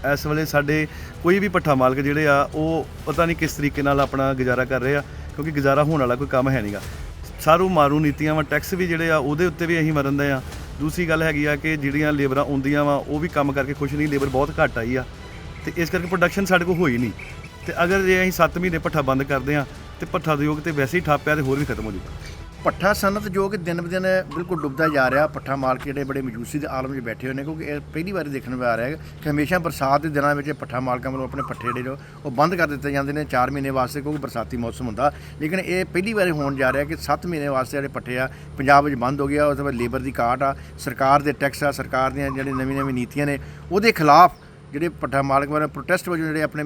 ਇਸ ਵੇਲੇ ਸਾਡੇ ਕੋਈ ਵੀ ਪੱਠਾ ਮਾਲਕ ਜਿਹੜੇ ਆ, ਉਹ ਪਤਾ ਨਹੀਂ ਕਿਸ ਤਰੀਕੇ ਨਾਲ ਆਪਣਾ ਗੁਜ਼ਾਰਾ ਕਰ ਰਹੇ ਆ, ਕਿਉਂਕਿ ਗੁਜ਼ਾਰਾ ਹੋਣ ਵਾਲਾ ਕੋਈ ਕੰਮ ਹੈ ਨਹੀਂਗਾ ਸਾਰੂ ਮਾਰੂ ਨੀਤੀਆਂ ਵਾ, ਟੈਕਸ ਵੀ ਜਿਹੜੇ ਆ, ਉਹਦੇ ਉੱਤੇ ਵੀ ਅਸੀਂ ਮਰਨ ਦੇ ਆ। ਦੂਸਰੀ ਗੱਲ ਹੈਗੀ ਆ ਕਿ ਜਿਹੜੀਆਂ ਲੇਬਰਾਂ ਆਉਂਦੀਆਂ ਵਾ, ਉਹ ਵੀ ਕੰਮ ਕਰਕੇ ਖੁਸ਼ ਨਹੀਂ, ਲੇਬਰ ਬਹੁਤ ਘੱਟ ਆਈ ਆ। ਤੇ ਇਸ ਕਰਕੇ ਪ੍ਰੋਡਕਸ਼ਨ ਸਾਡੇ ਕੋਲ ਹੋਈ ਨਹੀਂ। ਤੇ ਅਗਰ ਜੇ ਅਸੀਂ 7 ਮਹੀਨੇ ਪੱਠਾ ਬੰਦ ਕਰਦੇ ਆ, ਤੇ ਪੱਠਾ ਉਦਯੋਗ ਤੇ ਵੈਸੇ ਹੀ ਠੱਪ ਪਿਆ ਤੇ ਹੋਰ ਵੀ ਖਤਮ ਹੋ ਜਾਊਗਾ ਪੱਠਾ ਸਨਤ ਜੋ ਕਿ ਦਿਨ ਬ ਦਿਨ ਬਿਲਕੁਲ ਡੁੱਬਦਾ ਜਾ ਰਿਹਾ, ਪੱਠਾ ਮਾਲਕ ਜਿਹੜੇ ਬੜੇ ਮਜੂਸੀ ਦੇ ਆਲਮ 'ਚ ਬੈਠੇ ਹੋਏ ਨੇ ਕਿਉਂਕਿ ਇਹ ਪਹਿਲੀ ਵਾਰੀ ਦੇਖਣ ਨੂੰ ਆ ਰਿਹਾ ਹੈ ਕਿ ਹਮੇਸ਼ਾ ਬਰਸਾਤ ਦੇ ਦਿਨਾਂ ਵਿੱਚ ਪੱਠਾ ਮਾਲਕਾਂ ਵੱਲੋਂ ਆਪਣੇ ਪੱਠੇ ਜਿਹੜੇ ਉਹ ਬੰਦ ਕਰ ਦਿੱਤੇ ਜਾਂਦੇ ਨੇ 4 ਮਹੀਨੇ ਵਾਸਤੇ ਕਿਉਂਕਿ ਬਰਸਾਤੀ ਮੌਸਮ ਹੁੰਦਾ। ਲੇਕਿਨ ਇਹ ਪਹਿਲੀ ਵਾਰੀ ਹੋਣ ਜਾ ਰਿਹਾ ਕਿ 7 ਮਹੀਨੇ ਵਾਸਤੇ ਜਿਹੜੇ ਪੱਠੇ ਆ, ਪੰਜਾਬ ਵਿੱਚ ਬੰਦ ਹੋ ਗਿਆ ਉਸ ਤੋਂ ਬਾਅਦ ਲੇਬਰ ਦੀ ਕਾਟ ਆ, ਸਰਕਾਰ ਦੇ ਟੈਕਸ ਆ, ਸਰਕਾਰ ਦੀਆਂ ਜਿਹੜੀ ਨਵੀਂ ਨਵੀਂ ਨੀਤੀਆਂ ਨੇ, ਉਹਦੇ ਖਿਲਾਫ ਜਿਹੜੇ ਪੱਠਾ ਮਾਲਕ ਵਾਲੇ ਪ੍ਰੋਟੈਸਟ ਵਜੋਂ ਜਿਹੜੇ ਆਪਣੇ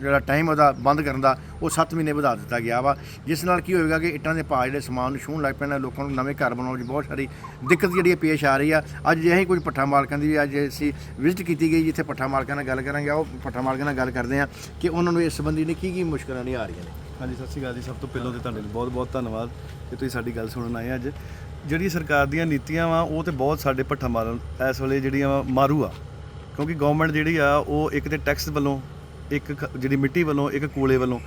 ਜਿਹੜਾ ਟਾਈਮ ਉਹਦਾ ਬੰਦ ਕਰਨ ਦਾ, ਉਹ 7 ਮਹੀਨੇ ਵਧਾ ਦਿੱਤਾ ਗਿਆ ਵਾ। ਜਿਸ ਨਾਲ ਕੀ ਹੋਏਗਾ ਕਿ ਇੱਟਾਂ ਦੇ ਭਾਅ ਜਿਹੜੇ ਸਮਾਨ ਨੂੰ ਛੂਹਣ ਲੱਗ ਪੈਣਾ, ਲੋਕਾਂ ਨੂੰ ਨਵੇਂ ਘਰ ਬਣਾਉਣ 'ਚ ਬਹੁਤ ਸਾਰੀ ਦਿੱਕਤ ਜਿਹੜੀ ਹੈ ਪੇਸ਼ ਆ ਰਹੀ ਆ। ਅੱਜ ਜੇ ਕੁਝ ਪੱਠਾ ਮਾਲਕਾਂ ਦੀ ਵੀ ਅੱਜ ਅਸੀਂ ਵਿਜ਼ਿਟ ਕੀਤੀ ਗਈ, ਜਿੱਥੇ ਪੱਠਾ ਮਾਲਕਾਂ ਨਾਲ ਗੱਲ ਕਰਾਂਗੇ। ਉਹ ਪੱਠਾ ਮਾਲਕਾਂ ਨਾਲ ਗੱਲ ਕਰਦੇ ਆ ਕਿ ਉਹਨਾਂ ਨੂੰ ਇਸ ਸੰਬੰਧੀ ਨੇ ਕੀ ਕੀ ਮੁਸ਼ਕਲਾਂ ਨਹੀਂ ਆ ਰਹੀਆਂ ਨੇ। ਹਾਂਜੀ, ਸਤਿ ਸ਼੍ਰੀ ਅਕਾਲ ਜੀ। ਸਭ ਤੋਂ ਪਹਿਲਾਂ ਤੇ ਤੁਹਾਡੇ ਲਈ ਬਹੁਤ ਬਹੁਤ ਧੰਨਵਾਦ ਕਿ ਤੁਸੀਂ ਸਾਡੀ ਗੱਲ ਸੁਣਨ ਆਏ ਅੱਜ। ਜਿਹੜੀ ਸਰਕਾਰ ਦੀਆਂ ਨੀਤੀਆਂ ਵਾ, ਉਹ ਤੇ ਬਹੁਤ ਸਾਡੇ ਭੱਠਾ ਮਾਰਨ ਇਸ ਵੇਲੇ ਜਿਹੜੀਆਂ ਵਾ, ਮਾਰੂ ਆ। ਕਿਉਂਕਿ ਗਵਰਨਮੈਂਟ ਜਿਹੜੀ ਆ ਉਹ ਇੱਕ ਤੇ ਟੈਕਸ ਵੱਲੋਂ ਇੱਕ ਖ- ਜਿਹੜੀ ਮਿੱਟੀ ਵੱਲੋਂ ਇੱਕ ਕੋਲੇ ਵੱਲੋਂ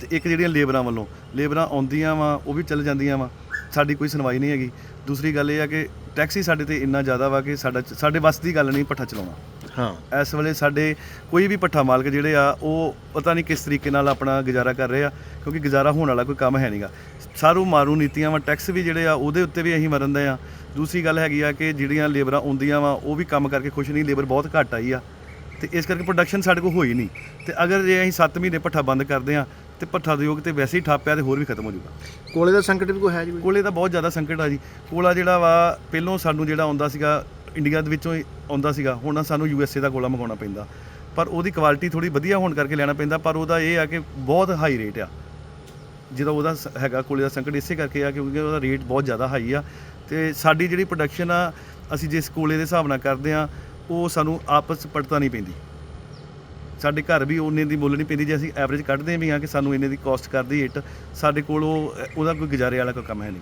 ਤੇ ਇੱਕ ਜਿਹੜੀਆਂ ਲੇਬਰਾਂ ਵੱਲੋਂ। ਲੇਬਰਾਂ ਆਉਂਦੀਆਂ ਵਾ ਉਹ ਵੀ ਚੱਲ ਜਾਂਦੀਆਂ ਵਾ। ਸਾਡੀ ਕੋਈ ਸੁਣਵਾਈ ਨਹੀਂ ਹੈਗੀ। ਦੂਸਰੀ ਗੱਲ ਇਹ ਆ ਕਿ ਟੈਕਸ ਹੀ ਸਾਡੇ ਤੇ ਇੰਨਾ ਜ਼ਿਆਦਾ ਵਾ ਕਿ ਸਾਡਾ ਸਾਡੇ ਵੱਸ ਦੀ ਗੱਲ ਨਹੀਂ ਪੱਠਾ ਚਲਾਉਣਾ। ਹਾਂ। ਇਸ ਵੇਲੇ ਸਾਡੇ ਕੋਈ ਵੀ ਪੱਠਾ ਮਾਲਕ ਜਿਹੜੇ ਆ ਉਹ ਪਤਾ ਨਹੀਂ ਕਿਸ ਤਰੀਕੇ ਨਾਲ ਆਪਣਾ ਗੁਜ਼ਾਰਾ ਕਰ ਰਹੇ ਆ ਕਿਉਂਕਿ ਗੁਜ਼ਾਰਾ ਹੋਣ ਵਾਲਾ ਕੋਈ ਕੰਮ ਹੈ ਨਹੀਂਗਾ ਸਾਰੂ ਮਾਰੂ ਨੀਤੀਆਂ ਵਾ ਟੈਕਸ ਵੀ ਜਿਹੜੇ ਆ ਉਹਦੇ ਉੱਤੇ ਵੀ ਅਸੀਂ ਮਰਨ ਦੇ ਆ। ਦੂਸਰੀ ਗੱਲ ਹੈਗੀ ਆ ਕਿ ਜਿਹੜੀਆਂ ਲੇਬਰਾਂ ਆਉਂਦੀਆਂ ਵਾ ਉਹ ਵੀ ਕੰਮ ਕਰਕੇ ਖੁਸ਼ ਨਹੀਂ ਲੇਬਰ ਬਹੁਤ ਘੱਟ ਆਈ ਆ। ਤੇ ਇਸ ਕਰਕੇ ਪ੍ਰੋਡਕਸ਼ਨ ਸਾਡੇ ਕੋਲ ਹੋਈ ਨਹੀਂ। ਤੇ ਅਗਰ ਜੇ ਅਸੀਂ 7 ਮਹੀਨੇ ਪੱਠਾ ਬੰਦ ਕਰਦੇ ਆ ਤੇ ਪੱਠਾ ਉਦਯੋਗ ਤੇ ਵੈਸੇ ਹੀ ਠੱਪ ਪਿਆ ਤੇ ਹੋਰ ਵੀ ਖਤਮ ਹੋ ਜਾਊਗਾ। ਕੋਲੇ ਦਾ ਸੰਕਟ ਵੀ ਕੋਈ ਹੈ ਜੀ? ਕੋਲੇ ਦਾ ਬਹੁਤ ਜ਼ਿਆਦਾ ਸੰਕਟ ਆ ਜੀ। ਕੋਲਾ ਜਿਹੜਾ ਵਾ ਪਹਿਲੋਂ ਸਾਨੂੰ ਜਿਹੜਾ ਆਉਂਦਾ ਸੀਗਾ ਇੰਡੀਆ ਦੇ ਵਿੱਚੋਂ ਆਉਂਦਾ ਸੀਗਾ ਹੁਣ ਸਾਨੂੰ ਯੂ ਐਸ ਏ ਦਾ ਕੋਲਾ ਮੰਗਾਉਣਾ ਪੈਂਦਾ। ਪਰ ਉਹਦੀ ਕੁਆਲਿਟੀ ਥੋੜੀ ਵਧੀਆ ਹੋਣ ਕਰਕੇ ਲੈਣਾ ਪੈਂਦਾ ਪਰ ਉਹਦਾ ਇਹ ਆ ਕਿ ਬਹੁਤ ਹਾਈ ਰੇਟ ਆ। ਜਿਹਦਾ ਉਹਦਾ ਸ- ਹੈਗਾ ਕੋਲੇ ਦਾ ਸੰਕਟ ਇਸੇ ਕਰਕੇ ਆ ਕਿਉਂਕਿ ਉਹਦਾ ਰੇਟ ਬਹੁਤ ਜ਼ਿਆਦਾ ਹਾਈ ਆ ਤੇ ਸਾਡੀ ਜਿਹੜੀ ਪ੍ਰੋਡਕਸ਼ਨ ਆ ਅਸੀਂ ਜਿਸ ਕੋਲੇ ਦੇ ਹਿਸਾਬ ਨਾਲ ਕਰਦੇ ਆ ਉਹ ਸਾਨੂੰ ਆਪਸ 'ਚ ਪੜਤਾ ਨਹੀਂ ਪੈਂਦੀ। ਸਾਡੇ ਘਰ ਵੀ ਉਹਨੇ ਦੀ ਮੁੱਲ ਨਹੀਂ ਪੈਂਦੀ ਜੇ ਅਸੀਂ ਐਵਰੇਜ ਕੱਢਦੇ ਵੀ ਆ ਕਿ ਸਾਨੂੰ ਇੰਨੇ ਦੀ ਕਾਸਟ ਕਰਦੀ ਇੱਟ ਸਾਡੇ ਕੋਲ ਉਹ ਉਹਦਾ ਕੋਈ ਗੁਜ਼ਾਰੇ ਵਾਲਾ ਕੋਈ ਕੰਮ ਹੈ ਨਹੀਂ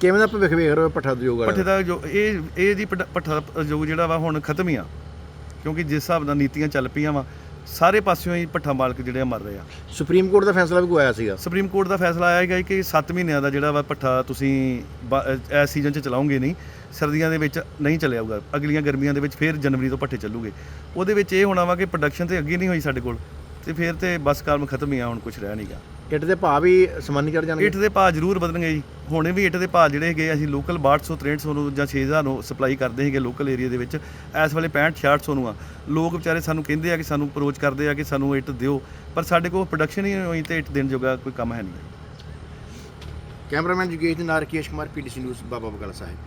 ਕਿਵੇਂ ਦਾ ਭਵਿੱਖ ਵੇਖ ਰਹੇ ਹੋ ਪੱਠਾ ਉਦਯੋਗ ਪੱਠੇ ਦਾ ਜੋ ਇਹ ਇਹ ਜੀ ਪੱਠਾ- ਪੱਠਾ ਜੋ ਜਿਹੜਾ ਵਾ ਹੁਣ ਖਤਮ ਹੀ ਆ। ਕਿਉਂਕਿ ਜਿਸ ਹਿਸਾਬ ਨਾਲ ਨੀਤੀਆਂ ਚੱਲ ਪਈਆਂ ਵਾ ਸਾਰੇ ਪਾਸਿਓਂ ਹੀ ਪੱਠਾ ਮਾਲਕ ਜਿਹੜੇ ਆ ਮਰ ਰਹੇ ਆ। ਸੁਪਰੀਮ ਕੋਰਟ ਦਾ ਫੈਸਲਾ ਵੀ ਕੋਈ ਆਇਆ ਸੀਗਾ? ਸੁਪਰੀਮ ਕੋਰਟ ਦਾ ਫੈਸਲਾ ਆਇਆ ਹੈਗਾ ਕਿ 7 ਮਹੀਨਿਆਂ ਦਾ ਜਿਹੜਾ ਵਾ ਪੱਠਾ ਤੁਸੀਂ ਬ- ਇਸ ਸੀਜ਼ਨ 'ਚ ਚਲਾਉਂਗੇ ਨਹੀਂ ਸਰਦੀਆਂ ਦੇ ਵਿੱਚ ਨਹੀਂ ਚੱਲਿਆਊਗਾ ਅਗਲੀਆਂ ਗਰਮੀਆਂ ਦੇ ਵਿੱਚ ਫਿਰ ਜਨਵਰੀ ਤੋਂ ਪੱਠੇ ਚੱਲੂਗੇ। ਉਹਦੇ ਵਿੱਚ ਇਹ ਹੋਣਾ ਵਾ ਕਿ ਪ੍ਰੋਡਕਸ਼ਨ ਤੇ ਅੱਗੇ ਨਹੀਂ ਹੋਈ ਸਾਡੇ ਕੋਲ ਤੇ ਫਿਰ ਤੇ ਬਸ ਕੰਮ ਖਤਮ ਹੀ ਆ ਹੁਣ ਕੁਝ ਰਹਿ ਨਹੀਂਗਾ ਇੱਟ ਦੇ ਭਾਅ ਵੀ ਸਮਾਨੀ ਚੜ ਜਾਣਗੇ? ਇੱਟ ਦੇ ਭਾਅ ਜ਼ਰੂਰ ਵਧਣਗੇ ਜੀ। ਹੁਣੇ ਵੀ ਇੱਟ ਦੇ ਭਾਅ ਜਿਹੜੇ ਹੈਗੇ ਅਸੀਂ ਲੋਕਲ 6200 6300 ਨੂੰ ਜਾਂ 6000 ਨੂੰ ਸਪਲਾਈ ਕਰਦੇ ਹੈਗੇ ਲੋਕਲ ਏਰੀਆ ਦੇ ਵਿੱਚ। ਇਸ ਵੇਲੇ 65 6600 ਨੂੰ ਆ। ਲੋਕ ਵਿਚਾਰੇ ਸਾਨੂੰ ਕਹਿੰਦੇ ਆ ਕਿ ਸਾਨੂੰ ਅਪਰੋਚ ਕਰਦੇ ਆ ਕਿ ਸਾਨੂੰ ਇੱਟ ਦਿਓ, ਪਰ ਸਾਡੇ ਕੋਲ ਪ੍ਰੋਡਕਸ਼ਨ ਹੀ ਨਹੀਂ ਹੋਈ ਤੇ ਇੱਟ ਦੇਣ ਜੋਗਾ ਕੋਈ ਕੰਮ ਹੈ ਨਹੀਂ। ਕੈਮਰਾਮੈਨ ਜੁਗੇਸ਼ ਦੇ ਨਾਲ ਰਕੇਸ਼ ਕੁਮਾਰ ਪੀਟੀਸੀ ਨਿਊਜ਼ ਬਾਬਾ ਬਗਲਾ ਸਾਹਿਬ।